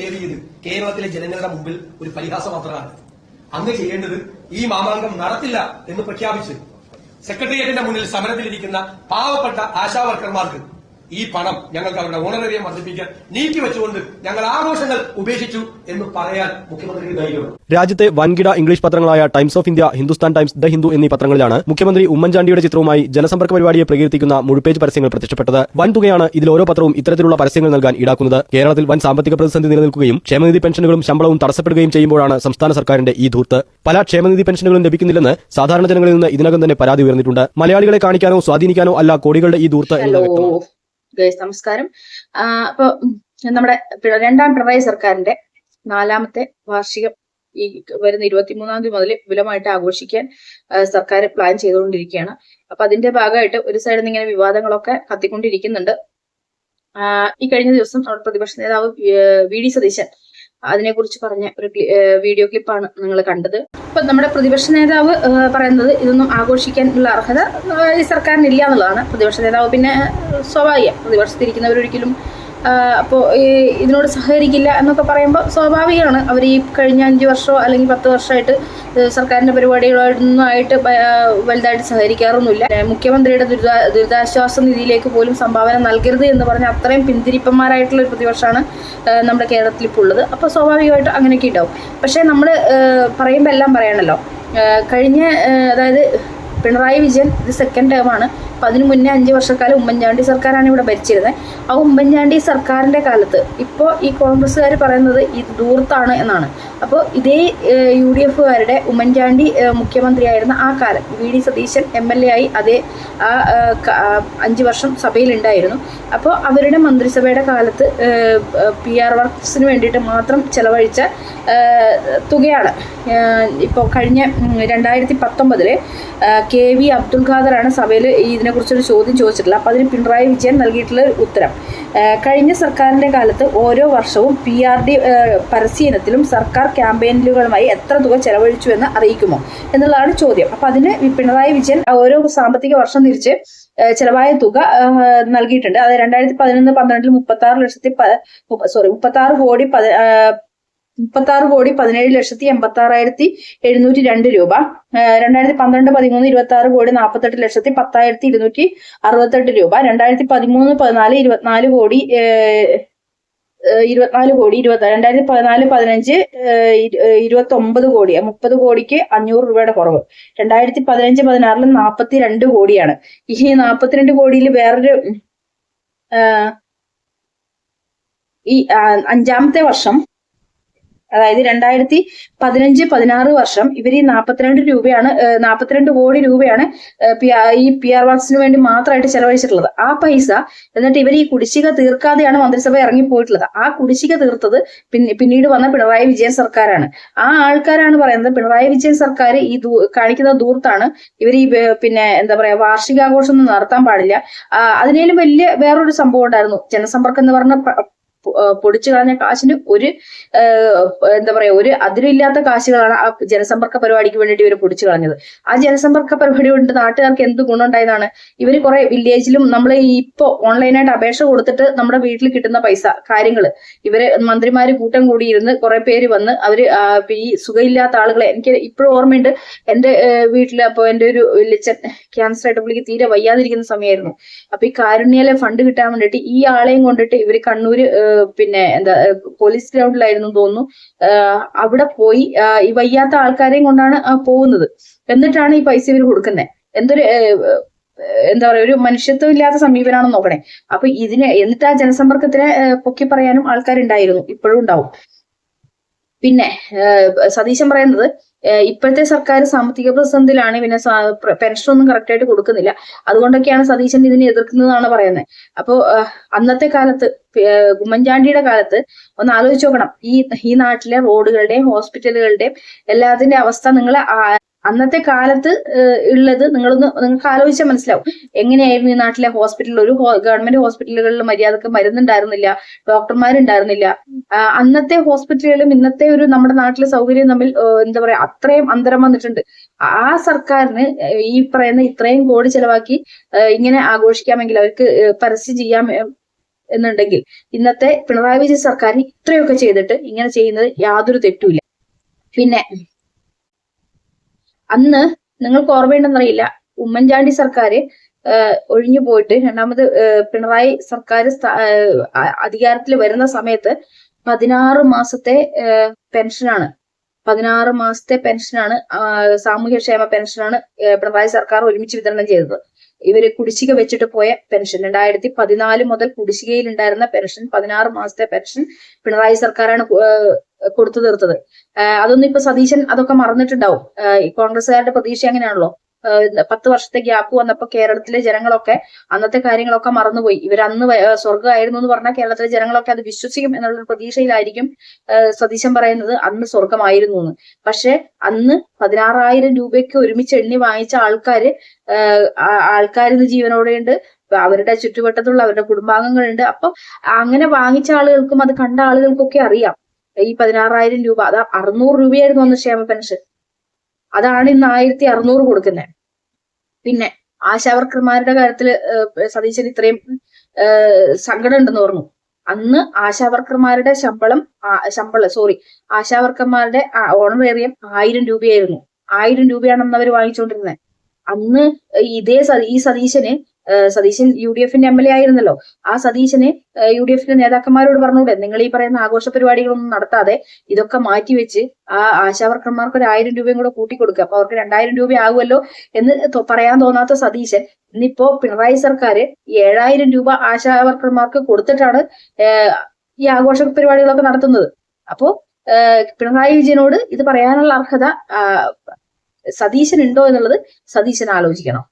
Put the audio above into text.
ചെയ്ത് കേരളത്തിലെ ജനങ്ങളുടെ മുമ്പിൽ ഒരു പരിഹാസം മാത്രമാണ്. അങ്ങ് ചെയ്യേണ്ടത് ഈ മാമാങ്കം നടത്തില്ല എന്ന് പ്രഖ്യാപിച്ച് സെക്രട്ടേറിയറ്റിന്റെ മുന്നിൽ സമരത്തിലിരിക്കുന്ന പാവപ്പെട്ട ആശാവർക്കർമാർക്ക് ഈ പണം ഞങ്ങൾക്ക് അവരുടെ ഓണറേറിയം വർദ്ധിപ്പിക്കാൻ നീക്കിവെച്ചുകൊണ്ട് ഞങ്ങൾ ആഘോഷങ്ങൾ ഉപേക്ഷിച്ചു എന്ന് പറയാൻ മുഖ്യമന്ത്രിക്ക് ധൈര്യമുണ്ട്. രാജ്യത്തെ വൻകിട English പത്രങ്ങളായ Times of India Hindustan Times the Hindu എന്നീ പത്രങ്ങളിലാണ് മുഖ്യമന്ത്രി ഉമ്മൻചാണ്ടിയുടെ ചിത്രവുമായി ജനസമ്പർക്ക പരിപാടിയെ പ്രകീർത്തിക്കുന്ന മുഴുപേജ് പരസ്യങ്ങൾ പ്രത്യക്ഷപ്പെട്ടത്. വൻ തുകയാണ് ഇതിൽ ഓരോ പത്രവും ഇത്തരത്തിലുള്ള പരസ്യങ്ങൾ നൽകാൻ ഈടാക്കുന്നത്. കേരളത്തിൽ വൻ സാമ്പത്തിക പ്രതിസന്ധി നിലനിൽക്കുകയും ക്ഷേമനിധി പെൻഷനുകളും ശമ്പളവും തടസ്സപ്പെടുകയും ചെയ്യുമ്പോഴാണ് സംസ്ഥാന സർക്കാരിന്റെ ഈ ധൂർത്ത്. പല ക്ഷേമനിധി പെൻഷനുകളും ലഭിക്കുന്നില്ലെന്ന് സാധാരണ ജനങ്ങളിൽ നിന്ന് ഇതിനകം തന്നെ പരാതി ഉയർന്നിട്ടുണ്ട്. മലയാളികളെ കാണിക്കാനോ സ്വാധീനിക്കാനോ അല്ല കോടികളുടെ ഈ ധൂർത്ത് എന്നത് വ്യക്തമാണ് ഗൈസ് നമസ്കാരം. അപ്പോൾ അപ്പൊ നമ്മുടെ രണ്ടാം പിണറായി സർക്കാരിന്റെ നാലാമത്തെ വാർഷികം ഈ വരുന്ന ഇരുപത്തിമൂന്നാം തീയതി മുതൽ വിപുലമായിട്ട് ആഘോഷിക്കാൻ സർക്കാർ പ്ലാൻ ചെയ്തുകൊണ്ടിരിക്കുകയാണ്. അപ്പൊ അതിന്റെ ഭാഗമായിട്ട് ഒരു സൈഡിൽ നിന്ന് ഇങ്ങനെ വിവാദങ്ങളൊക്കെ കത്തിക്കൊണ്ടിരിക്കുന്നുണ്ട്. ഈ കഴിഞ്ഞ ദിവസം നമ്മുടെ പ്രതിപക്ഷ നേതാവ് വി ഡി സതീശൻ അതിനെക്കുറിച്ച് പറഞ്ഞ ഒരു വീഡിയോ ക്ലിപ്പാണ് നിങ്ങൾ കണ്ടത്. ഇപ്പൊ നമ്മുടെ പ്രതിപക്ഷ നേതാവ് പറയുന്നത് ഇതൊന്നും ആഘോഷിക്കാനുള്ള അർഹത ഈ സർക്കാരിന് ഇല്ല എന്നുള്ളതാണ് പ്രതിപക്ഷ നേതാവ്. പിന്നെ സ്വാഭാവികം. പ്രതിപക്ഷത്തിരിക്കുന്നവരൊരിക്കലും അപ്പോൾ ഇതിനോട് സഹകരിക്കില്ല എന്നൊക്കെ പറയുമ്പോൾ സ്വാഭാവികമാണ്. അവർ ഈ കഴിഞ്ഞ അഞ്ച് വർഷമോ അല്ലെങ്കിൽ പത്ത് വർഷമായിട്ട് സർക്കാരിന്റെ പരിപാടികളൊന്നും ആയിട്ട് വലുതായിട്ട് സഹകരിക്കാറൊന്നുമില്ല. മുഖ്യമന്ത്രിയുടെ ദുരിതാ ദുരിതാശ്വാസ നിധിയിലേക്ക് പോലും സംഭാവന നൽകരുത് എന്ന് പറഞ്ഞ അത്രയും പിന്തിരിപ്പന്മാരായിട്ടുള്ള ഒരു പ്രതിപക്ഷമാണ് നമ്മുടെ കേരളത്തിൽ ഇപ്പോൾ ഉള്ളത് അപ്പോൾ സ്വാഭാവികമായിട്ട് അങ്ങനെയൊക്കെ ഉണ്ടാവും. പക്ഷേ നമ്മൾ പറയുമ്പോൾ എല്ലാം പറയണല്ലോ. കഴിഞ്ഞ അതായത് പിണറായി വിജയൻ ഇത് സെക്കൻഡ് ടേമാണ് അപ്പം അതിന് മുന്നേ അഞ്ച് വർഷക്കാലം ഉമ്മൻചാണ്ടി സർക്കാരാണ് ഇവിടെ ഭരിച്ചിരുന്നത് ആ ഉമ്മൻചാണ്ടി സർക്കാരിന്റെ കാലത്ത് ഇപ്പോൾ ഈ കോൺഗ്രസ്സുകാർ പറയുന്നത് ഇത് ദൂർത്താണ് എന്നാണ്. അപ്പോൾ ഇതേ യു ഡി എഫുകാരുടെ ഉമ്മൻചാണ്ടി മുഖ്യമന്ത്രിയായിരുന്ന ആ കാലം V D Satheesan M L A ആയി അതേ ആ അഞ്ച് വർഷം സഭയിലുണ്ടായിരുന്നു. അപ്പോൾ അവരുടെ മന്ത്രിസഭയുടെ കാലത്ത് പി ആർ വർക്ക്സിന് വേണ്ടിയിട്ട് മാത്രം ചെലവഴിച്ച തുകയാണ്. ഇപ്പോൾ കഴിഞ്ഞ രണ്ടായിരത്തി പത്തൊമ്പതിലെ കെ വി അബ്ദുൽ ഖാദറാണ് സഭയിൽ ഇതിനെക്കുറിച്ചൊരു ചോദ്യം ചോദിച്ചിട്ടില്ല. അപ്പോൾ അതിന് പിണറായി വിജയൻ നൽകിയിട്ടുള്ള ഉത്തരം. കഴിഞ്ഞ സർക്കാരിന്റെ കാലത്ത് ഓരോ വർഷവും പി ആർ ഡി പരസ്യനത്തിലും സർക്കാർ ക്യാമ്പയിനുകളുമായി എത്ര തുക ചെലവഴിച്ചു എന്ന് അറിയിക്കുമോ എന്നുള്ളതാണ് ചോദ്യം. അപ്പോൾ അതിന് പിണറായി വിജയൻ ഓരോ സാമ്പത്തിക വർഷം തിരിച്ച് ചിലവായ തുക നൽകിയിട്ടുണ്ട്. അത് രണ്ടായിരത്തി പതിനൊന്ന് പന്ത്രണ്ടിൽ മുപ്പത്തി ആറ് ലക്ഷത്തി സോറി മുപ്പത്തി ആറ് കോടി മുപ്പത്തി ആറ് കോടി പതിനേഴ് ലക്ഷത്തി എൺപത്തി ആറായിരത്തി എഴുന്നൂറ്റി രണ്ട് രൂപ. രണ്ടായിരത്തി പന്ത്രണ്ട് പതിമൂന്ന് ഇരുപത്തി ആറ് കോടി നാൽപ്പത്തെട്ട് ലക്ഷത്തി പത്തായിരത്തി ഇരുന്നൂറ്റി അറുപത്തെട്ട് രൂപ. രണ്ടായിരത്തി പതിമൂന്ന് പതിനാല് ഇരുപത്തിനാല് കോടി ഇരുപത്തിനാല് കോടി ഇരുപത്തി രണ്ടായിരത്തി പതിനാല് പതിനഞ്ച് ഇരുപത്തി ഒമ്പത് കോടി മുപ്പത് കോടിക്ക് അഞ്ഞൂറ് രൂപയുടെ കുറവ്. രണ്ടായിരത്തി പതിനഞ്ച് പതിനാറിൽ നാൽപ്പത്തി രണ്ട് കോടിയാണ്. ഈ നാൽപ്പത്തിരണ്ട് കോടിയിൽ വേറൊരു ഈ അഞ്ചാമത്തെ വർഷം അതായത് രണ്ടായിരത്തി പതിനഞ്ച് പതിനാറ് വർഷം ഇവർ ഈ നാൽപ്പത്തിരണ്ട് രൂപയാണ് നാൽപ്പത്തിരണ്ട് കോടി രൂപയാണ് ഈ പി ആർ വർക്സിന് വേണ്ടി മാത്രമായിട്ട് ചെലവഴിച്ചിട്ടുള്ളത്. ആ പൈസ എന്നിട്ട് ഇവർ ഈ കുടിശ്ശിക തീർക്കാതെയാണ് മന്ത്രിസഭ ഇറങ്ങിപ്പോയിട്ടുള്ളത്. ആ കുടിശ്ശിക തീർത്തത് പിന്നെ പിന്നീട് വന്ന പിണറായി വിജയൻ സർക്കാരാണ്. ആ ആൾക്കാരാണ് പറയുന്നത് പിണറായി വിജയൻ സർക്കാർ ഈ കാണിക്കുന്ന ദൂർത്താണ് ഇവർ ഈ പിന്നെ എന്താ പറയാ വാർഷികാഘോഷം ഒന്നും നടത്താൻ പാടില്ല. അതിനേലും വലിയ വേറൊരു സംഭവം ഉണ്ടായിരുന്നു. ജനസമ്പർക്കം എന്ന് പറഞ്ഞ പൊടിച്ചു കളഞ്ഞ കാശിന് ഒരു എന്താ പറയാ ഒരു അതിരില്ലാത്ത കാശുകളാണ് ആ ജനസമ്പർക്ക പരിപാടിക്ക് വേണ്ടിയിട്ട് ഇവർ പൊടിച്ചു കളഞ്ഞത്. ആ ജനസമ്പർക്ക പരിപാടി കൊണ്ട് നാട്ടുകാർക്ക് എന്ത് ഗുണമുണ്ടായതാണ്? ഇവർ കുറെ വില്ലേജിലും നമ്മൾ ഇപ്പോ ഓൺലൈനായിട്ട് അപേക്ഷ കൊടുത്തിട്ട് നമ്മുടെ വീട്ടിൽ കിട്ടുന്ന പൈസ കാര്യങ്ങൾ ഇവർ മന്ത്രിമാര് കൂട്ടം കൂടിയിരുന്ന് കുറെ പേര് വന്ന് അവർ ഈ സുഖമില്ലാത്ത ആളുകളെ എനിക്ക് ഇപ്പോഴും ഓർമ്മയുണ്ട്. എന്റെ വീട്ടിൽ അപ്പൊ എന്റെ ഒരു ലച്ചൻ ക്യാൻസർ ആയിട്ട് പുള്ളിക്ക് തീരെ വയ്യാതിരിക്കുന്ന സമയമായിരുന്നു. അപ്പൊ ഈ കാരുണ്യാലെ ഫണ്ട് കിട്ടാൻ വേണ്ടിയിട്ട് ഈ ആളെയും കൊണ്ടിട്ട് ഇവർ കണ്ണൂര് പിന്നെ എന്താ പോലീസ് ഗ്രൗണ്ടിലായിരുന്നു തോന്നുന്നു. അവിടെ പോയി ഈ വയ്യാത്ത ആൾക്കാരെയും കൊണ്ടാണ് പോകുന്നത്. എന്നിട്ടാണ് ഈ പൈസ ഇവർ കൊടുക്കുന്നത് എന്തൊരു എന്താ പറയാ ഒരു മനുഷ്യത്വം ഇല്ലാത്ത സമീപനാണെന്ന് നോക്കണേ. അപ്പൊ ഇതിനെ എന്നിട്ട് ആ ജനസമ്പർക്കത്തിനെ പൊക്കി പറയാനും ആൾക്കാരുണ്ടായിരുന്നു. ഇപ്പോഴും ഉണ്ടാവും. പിന്നെ സതീശൻ പറയുന്നത് ഇപ്പോഴത്തെ സർക്കാർ സാമ്പത്തിക പ്രതിസന്ധിയിലാണ് പിന്നെ പെൻഷൻ ഒന്നും കറക്റ്റ് ആയിട്ട് കൊടുക്കുന്നില്ല. അതുകൊണ്ടൊക്കെയാണ് സതീശൻ ഇതിനെ എതിർക്കുന്നതാണ് പറയുന്നത്. അപ്പോ അന്നത്തെ കാലത്ത് ഉമ്മൻചാണ്ടിയുടെ കാലത്ത് ഒന്ന് ആലോചിച്ച് നോക്കണം. ഈ ഈ നാട്ടിലെ റോഡുകളുടെയും ഹോസ്പിറ്റലുകളുടെയും എല്ലാത്തിന്റെ അവസ്ഥ നിങ്ങൾ അന്നത്തെ കാലത്ത് ഉള്ളത് നിങ്ങളൊന്ന് നിങ്ങൾക്ക് ആലോചിച്ചാൽ മനസ്സിലാവും. എങ്ങനെയായിരുന്നു ഈ നാട്ടിലെ ഹോസ്പിറ്റലിൽ ഒരു ഗവൺമെന്റ് ഹോസ്പിറ്റലുകളിൽ മര്യാദയ്ക്ക് മരുന്നുണ്ടായിരുന്നില്ല ഡോക്ടർമാരുണ്ടായിരുന്നില്ല. അന്നത്തെ ഹോസ്പിറ്റലുകളും ഇന്നത്തെ ഒരു നമ്മുടെ നാട്ടിലെ സൗകര്യം തമ്മിൽ എന്താ പറയാ അത്രയും അന്തരം വന്നിട്ടുണ്ട്. ആ സർക്കാരിന് ഈ പറയുന്ന ഇത്രയും കോടി ചെലവാക്കി ഇങ്ങനെ ആഘോഷിക്കാമെങ്കിൽ അവർക്ക് പരസ്യം ചെയ്യാൻ എന്നുണ്ടെങ്കിൽ ഇന്നത്തെ പിണറായി വിജയൻ സർക്കാർ ഇത്രയൊക്കെ ചെയ്തിട്ട് ഇങ്ങനെ ചെയ്യുന്നത് യാതൊരു തെറ്റുമില്ല. പിന്നെ അന്ന് നിങ്ങൾക്ക് ഓർമ്മയുണ്ടെന്നറിയില്ല ഉമ്മൻചാണ്ടി സർക്കാർ ഒഴിഞ്ഞു പോയിട്ട് രണ്ടാമത് പിണറായി സർക്കാർ അധികാരത്തിൽ വരുന്ന സമയത്ത് പതിനാറ് മാസത്തെ പെൻഷനാണ്. പതിനാറ് മാസത്തെ പെൻഷനാണ് സാമൂഹ്യക്ഷേമ പെൻഷനാണ് പിണറായി സർക്കാർ ഒരുമിച്ച് വിതരണം ചെയ്തത്. ഇവർ കുടിശ്ശിക വെച്ചിട്ട് പോയ പെൻഷൻ. രണ്ടായിരത്തി പതിനാല് മുതൽ കുടിശ്ശികയിൽ ഉണ്ടായിരുന്ന പെൻഷൻ പതിനാറ് മാസത്തെ പെൻഷൻ പിണറായി സർക്കാരാണ് കൊടുത്തു തീർത്തത്. അതൊന്നും ഇപ്പൊ സതീശൻ അതൊക്കെ മറന്നിട്ടുണ്ടാവും. കോൺഗ്രസ്സുകാരുടെ പ്രതീക്ഷ അങ്ങനെയാണല്ലോ പത്ത് വർഷത്തെ ഗ്യാപ്പ് വന്നപ്പോ കേരളത്തിലെ ജനങ്ങളൊക്കെ അന്നത്തെ കാര്യങ്ങളൊക്കെ മറന്നുപോയി. ഇവർ അന്ന് സ്വർഗമായിരുന്നു എന്ന് പറഞ്ഞാൽ കേരളത്തിലെ ജനങ്ങളൊക്കെ അത് വിശ്വസിക്കും എന്നുള്ള പ്രതീക്ഷയിലായിരിക്കും സതീശൻ പറയുന്നത് അന്ന് സ്വർഗമായിരുന്നു എന്ന്. പക്ഷെ അന്ന് പതിനാറായിരം രൂപയ്ക്ക് ഒരുമിച്ച് എണ്ണി വാങ്ങിച്ച ആൾക്കാര് ആൾക്കാർ ഇന്ന് ജീവനോടെയുണ്ട്. അവരുടെ ചുറ്റുവട്ടത്തുള്ള അവരുടെ കുടുംബാംഗങ്ങളുണ്ട്. അപ്പൊ അങ്ങനെ വാങ്ങിച്ച ആളുകൾക്കും അത് കണ്ട ആളുകൾക്കൊക്കെ അറിയാം. ഈ പതിനാറായിരം രൂപ അത് അറുന്നൂറ് രൂപയായിരുന്നു അന്ന് ക്ഷേമ പെൻഷൻ. അതാണ് ഇന്ന് ആയിരത്തി അറുന്നൂറ് കൊടുക്കുന്നത് പിന്നെ ആശാവർക്കർമാരുടെ കാര്യത്തിൽ സതീശൻ ഇത്രയും സങ്കടം ഉണ്ടെന്ന് പറഞ്ഞു. അന്ന് ആശാവർക്കർമാരുടെ ശമ്പളം ശമ്പളം സോറി ആശാവർക്കർമാരുടെ ഓണറേറിയം ആയിരം രൂപയായിരുന്നു. ആയിരം രൂപയാണ് അന്ന് അവർ വാങ്ങിച്ചുകൊണ്ടിരുന്നത് അന്ന് ഇതേ ഈ സതീശന് സതീശൻ യു ഡി എഫിന്റെ എം എൽ എ ആയിരുന്നല്ലോ. ആ സതീശന് യു ഡി എഫിന്റെ നേതാക്കന്മാരോട് പറഞ്ഞൂടെ നിങ്ങൾ ഈ പറയുന്ന ആഘോഷ പരിപാടികളൊന്നും നടത്താതെ ഇതൊക്കെ മാറ്റിവെച്ച് ആ ആശാവർക്കർമാർക്ക് ഒരു ആയിരം രൂപയും കൂടെ കൂട്ടിക്കൊടുക്കുക അപ്പൊ അവർക്ക് രണ്ടായിരം രൂപ ആകുമല്ലോ എന്ന് പറയാൻ തോന്നാത്ത സതീശൻ ഇന്നിപ്പോ പിണറായി സർക്കാർ ഏഴായിരം രൂപ ആശാവർക്കർമാർക്ക് കൊടുത്തിട്ടാണ് ഈ ആഘോഷ പരിപാടികളൊക്കെ നടത്തുന്നത്. അപ്പോ പിണറായി വിജയനോട് ഇത് പറയാനുള്ള അർഹത സതീശൻ ഉണ്ടോ എന്നുള്ളത് സതീശൻ ആലോചിക്കണം.